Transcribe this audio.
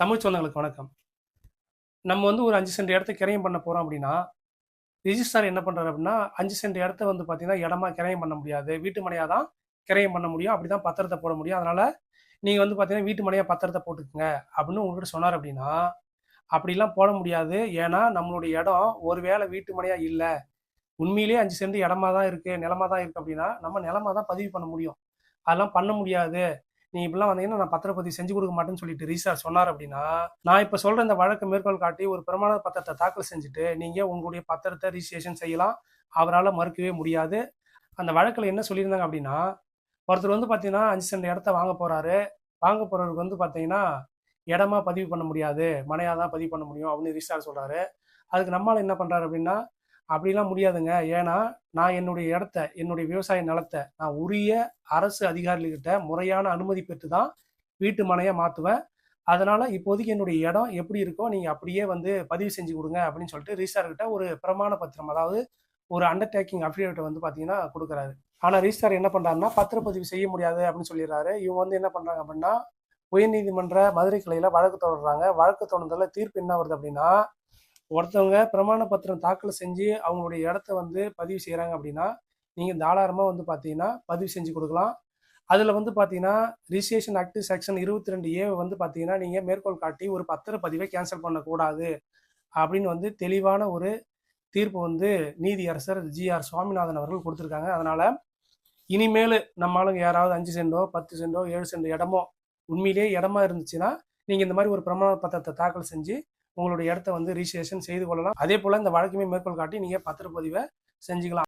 தமிழ் சொந்தங்களுக்கு வணக்கம். நம்ம வந்து ஒரு அஞ்சு சென்ட் இடத்த கிரையம் பண்ண போகிறோம் அப்படின்னா ரிஜிஸ்டார் என்ன பண்ணுறாரு அப்படின்னா அஞ்சு சென்ட் இடத்த வந்து பார்த்தீங்கன்னா இடமா கிரையம் பண்ண முடியாது. வீட்டு மனையாக தான் கிரையம் பண்ண முடியும். அப்படி தான் பத்திரத்தை போட முடியும். அதனால் நீங்கள் வந்து பார்த்தீங்கன்னா வீட்டு மனையாக பத்திரத்தை போட்டுக்குங்க அப்படின்னு உங்கள்கிட்ட சொன்னார் அப்படின்னா அப்படிலாம் போட முடியாது. ஏன்னா நம்மளுடைய இடம் ஒருவேளை வீட்டு மனையாக இல்லை உண்மையிலேயே அஞ்சு சென்ட் இடமா தான் இருக்குது நிலமா தான் இருக்குது அப்படின்னா நம்ம நிலமா தான் பதிவு பண்ண முடியும். அதெல்லாம் பண்ண முடியாது. நீ இப்படிலாம் வந்தீங்கன்னா நான் பத்திரப்பதிவு செஞ்சு கொடுக்க மாட்டேன்னு சொல்லிட்டு ரீசார் சொன்னார் அப்படின்னா நான் இப்போ சொல்ற இந்த வழக்கு மேற்கோள் காட்டி ஒரு பிரமாண பத்திரத்தை தாக்கல் செஞ்சுட்டு நீங்க உங்களுடைய பத்திரத்தை ரிஜிஸ்ட்ரேஷன் செய்யலாம். அவரால் மறுக்கவே முடியாது. அந்த வழக்கில் என்ன சொல்லியிருந்தாங்க அப்படின்னா ஒருத்தர் வந்து பார்த்தீங்கன்னா அஞ்சு சென்ட் இடத்த வாங்க போறாரு. வாங்க போறவருக்கு வந்து பார்த்தீங்கன்னா இடமா பதிவு பண்ண முடியாது. மனையாக தான் பதிவு பண்ண முடியும் அப்படின்னு ரிஜிஸ்டார் சொல்றாரு. அதுக்கு நம்மளால் என்ன பண்ணுறாரு அப்படின்னா அப்படிலாம் முடியாதுங்க. ஏன்னா நான் என்னுடைய இடத்த என்னுடைய விவசாய நிலத்தை நான் உரிய அரசு அதிகாரிகிட்ட முறையான அனுமதி பெற்று தான் வீட்டு மனையை மாற்றுவேன் அதனால் இப்போதைக்கு என்னுடைய இடம் எப்படி இருக்கோ நீங்கள் அப்படியே வந்து பதிவு செஞ்சு கொடுங்க அப்படின்னு சொல்லிட்டு ரிஜிஸ்டார்கிட்ட ஒரு பிரமாண பத்திரம் அதாவது ஒரு அண்டர்டேக்கிங் அஃபிடேவிட்டை வந்து பார்த்தீங்கன்னா கொடுக்குறாரு. ஆனால் ரிஜிஸ்டார் என்ன பண்ணுறாருன்னா பத்திரப்பதிவு செய்ய முடியாது அப்படின்னு சொல்லிடுறாரு. இவங்க வந்து என்ன பண்ணுறாங்க அப்படின்னா உயர்நீதிமன்ற மதுரை கிளையில் வழக்கு தொடர்றாங்க. வழக்கு தொடர்ந்ததில் தீர்ப்பு என்ன வருது அப்படின்னா ஒருத்தவங்க பிரமாண பத்திரம் தாக்கல் செஞ்சு அவங்களுடைய இடத்த வந்து பதிவு செய்கிறாங்க அப்படின்னா நீங்கள் தாராளமாக வந்து பார்த்தீங்கன்னா பதிவு செஞ்சு கொடுக்கலாம். அதில் வந்து பார்த்தீங்கன்னா ரிஜிஸ்ட்ரேஷன் ஆக்ட் செக்ஷன் இருபத்தி ரெண்டு ஏ வந்து பார்த்தீங்கன்னா நீங்கள் மேற்கோள் காட்டி ஒரு பத்திர பதிவை கேன்சல் பண்ணக்கூடாது அப்படின்னு வந்து தெளிவான ஒரு தீர்ப்பு வந்து நீதியரசர் ஜிஆர் சுவாமிநாதன் அவர்கள் கொடுத்துருக்காங்க. அதனால் இனிமேல் நம்ம யாராவது அஞ்சு சென்டோ பத்து சென்டோ ஏழு சென்டோ இடமோ உண்மையிலேயே இடமா இருந்துச்சுன்னா நீங்கள் இந்த மாதிரி ஒரு பிரமாண பத்திரத்தை தாக்கல் செஞ்சு உங்களுடைய இடத்த வந்து ரிஜிஸ்ட்ரேஷன் செய்து கொள்ளலாம். அதே போல் இந்த வழக்குமே மேற்கோள் காட்டி நீங்கள் பத்திரப்பதிவை செஞ்சுக்கலாம்.